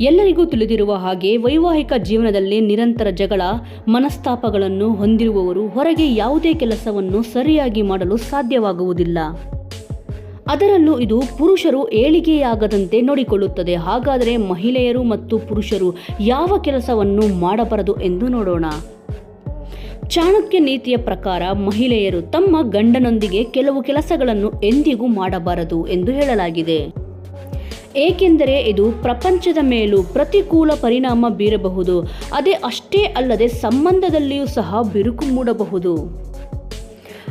ಎಲ್ಲರಿಗೂ ತಿಳಿದಿರುವ ಹಾಗೆ ವೈವಾಹಿಕ ಜೀವನದಲ್ಲಿ ನಿರಂತರ ಜಗಳ, ಮನಸ್ತಾಪಗಳನ್ನು ಹೊಂದಿರುವವರು ಹೊರಗೆ ಯಾವುದೇ ಕೆಲಸವನ್ನು ಸರಿಯಾಗಿ ಮಾಡಲು ಸಾಧ್ಯವಾಗುವುದಿಲ್ಲ. ಅದರಲ್ಲೂ ಇದು ಪುರುಷರು ಏಳಿಗೆಯಾಗದಂತೆ ನೋಡಿಕೊಳ್ಳುತ್ತದೆ. ಹಾಗಾದರೆ ಮಹಿಳೆಯರು ಮತ್ತು ಪುರುಷರು ಯಾವ ಕೆಲಸವನ್ನು ಮಾಡಬಾರದು ಎಂದು ನೋಡೋಣ. ಚಾಣಕ್ಯ ನೀತಿಯ ಪ್ರಕಾರ ಮಹಿಳೆಯರು ತಮ್ಮ ಗಂಡನೊಂದಿಗೆ ಕೆಲವು ಕೆಲಸಗಳನ್ನು ಎಂದಿಗೂ ಮಾಡಬಾರದು ಎಂದು ಹೇಳಲಾಗಿದೆ. ಏಕೆಂದರೆ ಇದು ಪ್ರಪಂಚದ ಮೇಲೂ ಪ್ರತಿಕೂಲ ಪರಿಣಾಮ ಬೀರಬಹುದು. ಅದೇ ಅಷ್ಟೇ ಅಲ್ಲದೆ ಸಂಬಂಧದಲ್ಲಿಯೂ ಸಹ ಬಿರುಕು ಮೂಡಬಹುದು.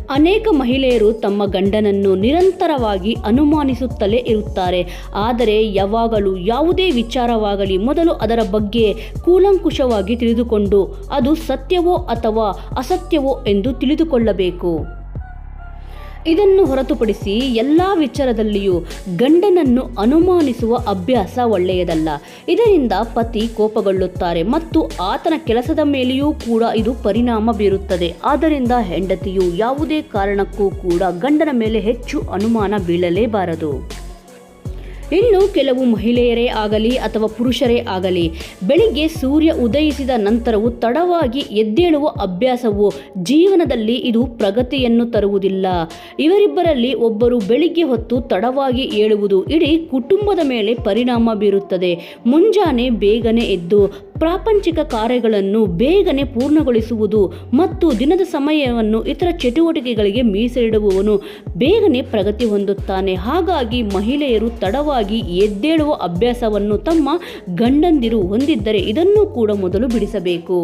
ಅನೇಕ ಮಹಿಳೆಯರು ತಮ್ಮ ಗಂಡನನ್ನು ನಿರಂತರವಾಗಿ ಅನುಮಾನಿಸುತ್ತಲೇ ಇರುತ್ತಾರೆ. ಆದರೆ ಯಾವಾಗಲೂ ಯಾವುದೇ ವಿಚಾರವಾಗಲಿ ಮೊದಲು ಅದರ ಬಗ್ಗೆ ಕೂಲಂಕುಷವಾಗಿ ತಿಳಿದುಕೊಂಡು ಅದು ಸತ್ಯವೋ ಅಥವಾ ಅಸತ್ಯವೋ ಎಂದು ತಿಳಿದುಕೊಳ್ಳಬೇಕು. ಇದನ್ನು ಹೊರತುಪಡಿಸಿ ಎಲ್ಲ ವಿಚಾರದಲ್ಲಿಯೂ ಗಂಡನನ್ನು ಅನುಮಾನಿಸುವ ಅಭ್ಯಾಸ ಒಳ್ಳೆಯದಲ್ಲ. ಇದರಿಂದ ಪತಿ ಕೋಪಗೊಳ್ಳುತ್ತಾರೆ ಮತ್ತು ಆತನ ಕೆಲಸದ ಮೇಲೆಯೂ ಕೂಡ ಇದು ಪರಿಣಾಮ ಬೀರುತ್ತದೆ. ಆದ್ದರಿಂದ ಹೆಂಡತಿಯು ಯಾವುದೇ ಕಾರಣಕ್ಕೂ ಕೂಡ ಗಂಡನ ಮೇಲೆ ಹೆಚ್ಚು ಅನುಮಾನ ಬೀಳಲೇಬಾರದು. ಇನ್ನು ಕೆಲವು ಮಹಿಳೆಯರೇ ಆಗಲಿ ಅಥವಾ ಪುರುಷರೇ ಆಗಲಿ, ಬೆಳಿಗ್ಗೆ ಸೂರ್ಯ ಉದಯಿಸಿದ ನಂತರವೂ ತಡವಾಗಿ ಎದ್ದೇಳುವ ಅಭ್ಯಾಸವು ಜೀವನದಲ್ಲಿ ಇದು ಪ್ರಗತಿಯನ್ನು ತರುವುದಿಲ್ಲ. ಇವರಿಬ್ಬರಲ್ಲಿ ಒಬ್ಬರು ಬೆಳಿಗ್ಗೆ ಹೊತ್ತು ತಡವಾಗಿ ಏಳುವುದು ಇಡೀ ಕುಟುಂಬದ ಮೇಲೆ ಪರಿಣಾಮ ಬೀರುತ್ತದೆ. ಮುಂಜಾನೆ ಬೇಗನೆ ಎದ್ದು ಪ್ರಾಪಂಚಿಕ ಕಾರ್ಯಗಳನ್ನು ಬೇಗನೆ ಪೂರ್ಣಗೊಳಿಸುವುದು ಮತ್ತು ದಿನದ ಸಮಯವನ್ನು ಇತರ ಚಟುವಟಿಕೆಗಳಿಗೆ ಮೀಸಲಿಡುವವನು ಬೇಗನೆ ಪ್ರಗತಿ ಹೊಂದುತ್ತಾನೆ. ಹಾಗಾಗಿ ಮಹಿಳೆಯರು ತಡವಾಗಿ ಎದ್ದೇಳುವ ಅಭ್ಯಾಸವನ್ನು ತಮ್ಮ ಗಂಡಂದಿರು ಹೊಂದಿದ್ದರೆ ಇದನ್ನು ಕೂಡ ಮೊದಲು ಬಿಡಿಸಬೇಕು.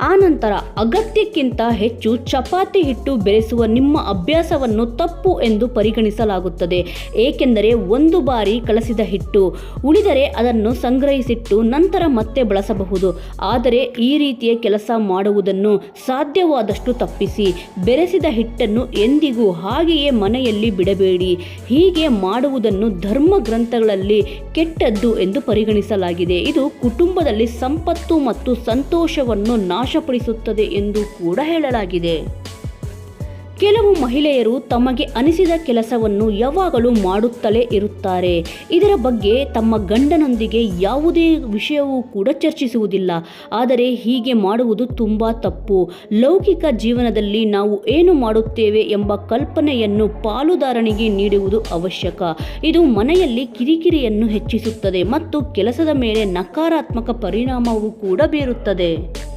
ಆನಂತರ ಅಗತ್ಯಕ್ಕಿಂತ ಹೆಚ್ಚು ಚಪಾತಿ ಹಿಟ್ಟು ಬೆರೆಸುವ ನಿಮ್ಮ ಅಭ್ಯಾಸವನ್ನು ತಪ್ಪು ಎಂದು ಪರಿಗಣಿಸಲಾಗುತ್ತದೆ. ಏಕೆಂದರೆ ಒಂದು ಬಾರಿ ಕಲಸಿದ ಹಿಟ್ಟು ಉಳಿದರೆ ಅದನ್ನು ಸಂಗ್ರಹಿಸಿಟ್ಟು ನಂತರ ಮತ್ತೆ ಬಳಸಬಹುದು. ಆದರೆ ಈ ರೀತಿಯ ಕೆಲಸ ಮಾಡುವುದನ್ನು ಸಾಧ್ಯವಾದಷ್ಟು ತಪ್ಪಿಸಿ. ಬೆರೆಸಿದ ಹಿಟ್ಟನ್ನು ಎಂದಿಗೂ ಹಾಗೆಯೇ ಮನೆಯಲ್ಲಿ ಬಿಡಬೇಡಿ. ಹೀಗೆ ಮಾಡುವುದನ್ನು ಧರ್ಮ ಗ್ರಂಥಗಳಲ್ಲಿ ಕೆಟ್ಟದ್ದು ಎಂದು ಪರಿಗಣಿಸಲಾಗಿದೆ. ಇದು ಕುಟುಂಬದಲ್ಲಿ ಸಂಪತ್ತು ಮತ್ತು ಸಂತೋಷವನ್ನು ನಾಶಪಡಿಸುತ್ತದೆ ಎಂದು ಕೂಡ ಹೇಳಲಾಗಿದೆ. ಕೆಲವು ಮಹಿಳೆಯರು ತಮಗೆ ಅನಿಸಿದ ಕೆಲಸವನ್ನು ಯಾವಾಗಲೂ ಮಾಡುತ್ತಲೇ ಇರುತ್ತಾರೆ. ಇದರ ಬಗ್ಗೆ ತಮ್ಮ ಗಂಡನೊಂದಿಗೆ ಯಾವುದೇ ವಿಷಯವೂ ಕೂಡ ಚರ್ಚಿಸುವುದಿಲ್ಲ. ಆದರೆ ಹೀಗೆ ಮಾಡುವುದು ತುಂಬ ತಪ್ಪು. ಲೌಕಿಕ ಜೀವನದಲ್ಲಿ ನಾವು ಏನು ಮಾಡುತ್ತೇವೆ ಎಂಬ ಕಲ್ಪನೆಯನ್ನು ಪಾಲುದಾರನಿಗೆ ನೀಡುವುದು ಅವಶ್ಯಕ. ಇದು ಮನೆಯಲ್ಲಿ ಕಿರಿಕಿರಿಯನ್ನು ಹೆಚ್ಚಿಸುತ್ತದೆ ಮತ್ತು ಕೆಲಸದ ಮೇಲೆ ನಕಾರಾತ್ಮಕ ಪರಿಣಾಮವೂ ಕೂಡ ಬೀರುತ್ತದೆ.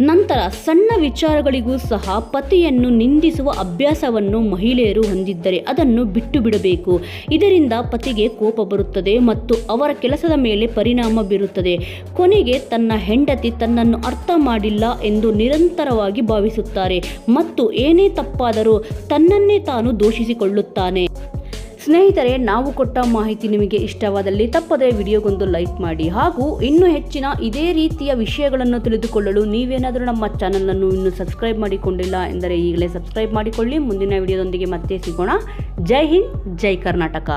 ನಂತರ ಸಣ್ಣ ವಿಚಾರಗಳಿಗೂ ಸಹ ಪತಿಯನ್ನು ನಿಂದಿಸುವ ಅಭ್ಯಾಸವನ್ನು ಮಹಿಳೆಯರು ಹೊಂದಿದ್ದರೆ ಅದನ್ನು ಬಿಟ್ಟು ಬಿಡಬೇಕು ಇದರಿಂದ ಪತಿಗೆ ಕೋಪ ಬರುತ್ತದೆ ಮತ್ತು ಅವರ ಕೆಲಸದ ಮೇಲೆ ಪರಿಣಾಮ ಬೀರುತ್ತದೆ. ಕೊನೆಗೆ ತನ್ನ ಹೆಂಡತಿ ತನ್ನನ್ನು ಅರ್ಥ ಮಾಡಿಲ್ಲ ಎಂದು ನಿರಂತರವಾಗಿ ಭಾವಿಸುತ್ತಾರೆ ಮತ್ತು ಏನೇ ತಪ್ಪಾದರೂ ತನ್ನನ್ನೇ ತಾನು ದೂಷಿಸಿಕೊಳ್ಳುತ್ತಾನೆ. ಸ್ನೇಹಿತರೆ, ನಾವು ಕೊಟ್ಟ ಮಾಹಿತಿ ನಿಮಗೆ ಇಷ್ಟವಾದಲ್ಲಿ ತಪ್ಪದೇ ವಿಡಿಯೋಗೊಂದು ಲೈಕ್ ಮಾಡಿ ಹಾಗೂ ಇನ್ನೂ ಹೆಚ್ಚಿನ ಇದೇ ರೀತಿಯ ವಿಷಯಗಳನ್ನು ತಿಳಿದುಕೊಳ್ಳಲು ನೀವೇನಾದರೂ ನಮ್ಮ ಚಾನಲನ್ನು ಇನ್ನೂ ಸಬ್ಸ್ಕ್ರೈಬ್ ಮಾಡಿಕೊಂಡಿಲ್ಲ ಎಂದರೆ ಈಗಲೇ ಸಬ್ಸ್ಕ್ರೈಬ್ ಮಾಡಿಕೊಳ್ಳಿ. ಮುಂದಿನ ವಿಡಿಯೋದೊಂದಿಗೆ ಮತ್ತೆ ಸಿಗೋಣ. ಜೈ ಹಿಂದ್, ಜೈ ಕರ್ನಾಟಕ.